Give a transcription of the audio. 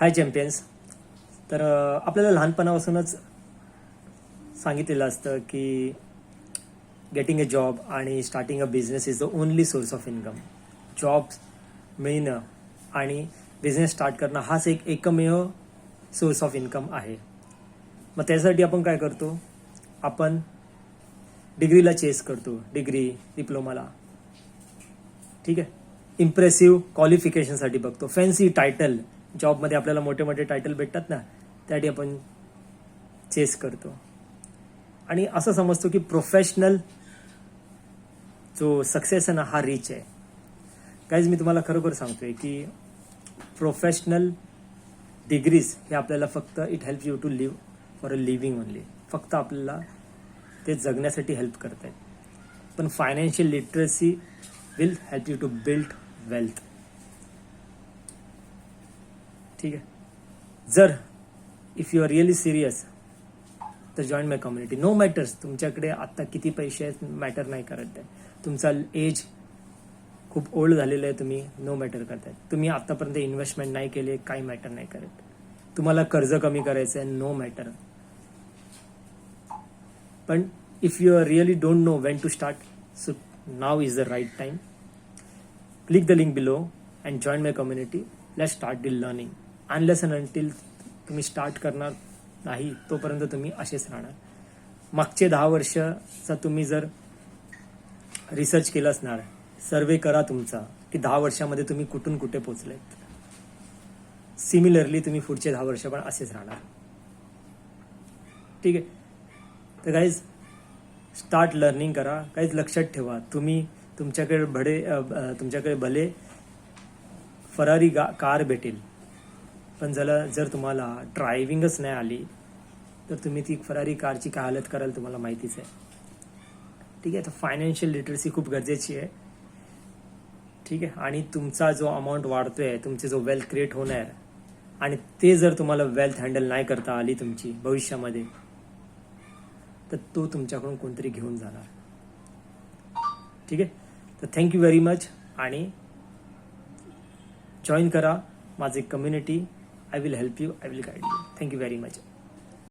हाय champions तर आपल्याला लहानपणापासूनच सांगितलेलं असतं की गेटिंग अ जॉब आणि starting a business is the only source of income jobs मिळणं आणि बिझनेस स्टार्ट करणं हाच एक एकमेव सोर्स ऑफ इन्कम आहे. मग त्यासाठी आपण काय करतो? आपण डिग्रीला चेस करतो. डिग्री डिप्लोमाला ठीक आहे? इम्प्रेसिव्ह क्वालिफिकेशनसाठी बघतो. फॅन्सी टायटल जॉबमध्ये आपल्याला मोठे मोठे टायटल भेटतात ना त्यासाठी आपण चेस करतो. आणि असं समजतो की प्रोफेशनल जो सक्सेस आहे ना हा रिच आहे. काहीच मी तुम्हाला खरोखर सांगतोय की प्रोफेशनल डिग्रीज हे आपल्याला फक्त it help you to live for a living only फक्त आपल्याला ते जगण्यासाठी हेल्प करत आहेत पण financial literacy will help you to build wealth ठीक आहे जर if you are really serious तर join my community no matters तुमच्याकडे आत्ता किती पैसे आहेत मॅटर नाही करत आहे तुमचा एज खूप ओल्ड झालेलं आहे तुम्ही नो मॅटर करताय. तुम्ही आतापर्यंत इन्व्हेस्टमेंट नाही केले काही मॅटर नाही करत. तुम्हाला कर्ज कमी करायचं आहे नो मॅटर पण if you are really don't know when to start so now is the right time click the link below and join my community let start the learning unless and until तुम्ही start करणार नाही तोपर्यंत तुम्ही असेच राहणार. मागचे दहा वर्षाचा तुम्ही जर रिसर्च केला असणार सर्वे करा तुमचा की दहा वर्षामध्ये तुम्ही कुठून कुठे पोचलेत. सिमिलरली तुम्ही पुढचे दहा वर्ष पण असेच राहणार. ठीक आहे? तर काहीच स्टार्ट लर्निंग करा. काहीच लक्षात ठेवा. तुम्ही तुमच्याकडे भडे तुमच्याकडे भले फरारी गा कार भेटेल. पण जर जर तुम्हाला ड्रायव्हिंगच नाही आली तर तुम्ही ती फरारी कारची काय हालत कराल तुम्हाला माहितीच आहे. ठीक आहे तर फायनान्शियल लिटरसी खूप गरजेची आहे. ठीक आहे आणि तुमचा जो अमाऊंट वाढतोय तुमचे जो वेल्थ क्रिएट होणार आणि ते जर तुम्हाला वेल्थ हँडल नाही करता आली तुमची भविष्यामध्ये तर तो तुमच्याकडून कोणतरी घेऊन जाणार. ठीक आहे तर थँक्यू व्हेरी मच आणि जॉईन करा माझे community I will help you. I will guide you. Thank you very much.